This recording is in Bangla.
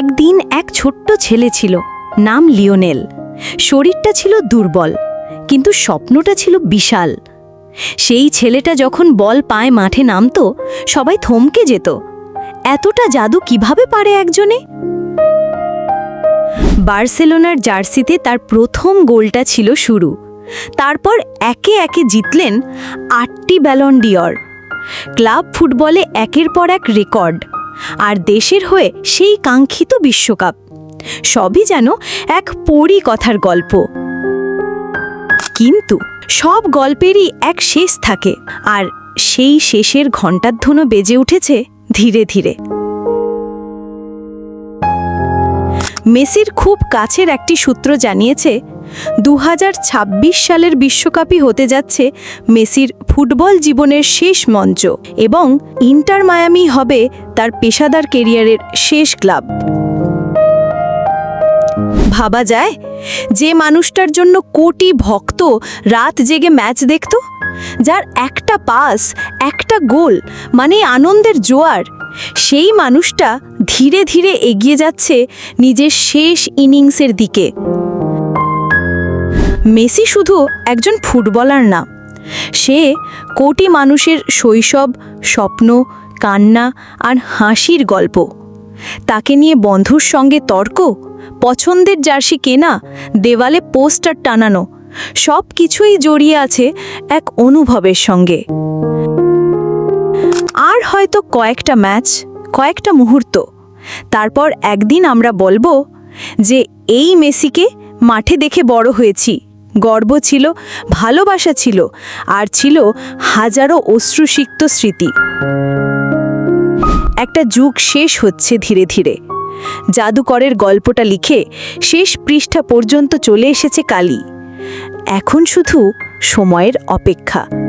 একদিন এক ছোট্ট ছেলে ছিল, নাম লিওনেল। শরীরটা ছিল দুর্বল, কিন্তু স্বপ্নটা ছিল বিশাল। সেই ছেলেটা যখন বল পায় মাঠে নামতো, সবাই থমকে যেত। এতটা জাদু কীভাবে পারে একজনে? বার্সেলোনার জার্সিতে তার প্রথম গোলটা ছিল শুরু। তারপর একে একে জিতলেন আটটি ব্যালন ডিয়র ক্লাব ফুটবলে একের পর এক রেকর্ড। আর দেশের হয়ে সেই কাঙ্ক্ষিত বিশ্বকাপ। সবই যেন এক পরী কথার গল্প। কিন্তু সব গল্পেরই এক শেষ থাকে, আর সেই শেষের ঘণ্টাধ্বনও বেজে উঠেছে ধীরে ধীরে। মেসির খুব কাছের একটি সূত্র জানিয়েছে দু হাজার ছাব্বিশ সালের বিশ্বকাপই হতে যাচ্ছে মেসির ফুটবল জীবনের শেষ মঞ্চ এবং ইন্টার মায়ামি হবে তার পেশাদার কেরিয়ারের শেষ ক্লাব। ভাবা যায়, যে মানুষটার জন্য কোটি ভক্ত রাত জেগে ম্যাচ দেখত, যার একটা পাস, একটা গোল মানে আনন্দের জোয়ার, সেই মানুষটা ধীরে ধীরে এগিয়ে যাচ্ছে নিজের শেষ ইনিংসের দিকে। মেসি শুধু একজন ফুটবলার না, সে কোটি মানুষের শৈশব, স্বপ্ন, কান্না আর হাসির গল্প। তাকে নিয়ে বন্ধুর সঙ্গে তর্ক, পছন্দের জার্সি কেনা, দেওয়ালে পোস্টার টানানো সব কিছুই জড়িয়ে আছে এক অনুভবের সঙ্গে। আর হয়তো কয়েকটা ম্যাচ, কয়েকটা মুহূর্ত, তারপর একদিন আমরা বলব যে এই মেসিকে মাঠে দেখে বড় হয়েছি। গর্ব ছিল, ভালোবাসা ছিল, আর ছিল হাজারো অশ্রুসিক্ত স্মৃতি। একটা যুগ শেষ হচ্ছে ধীরে ধীরে। জাদুকরের গল্পটা লিখে শেষ পৃষ্ঠা পর্যন্ত চলে এসেছে কালি এখন শুধু সময়ের অপেক্ষা।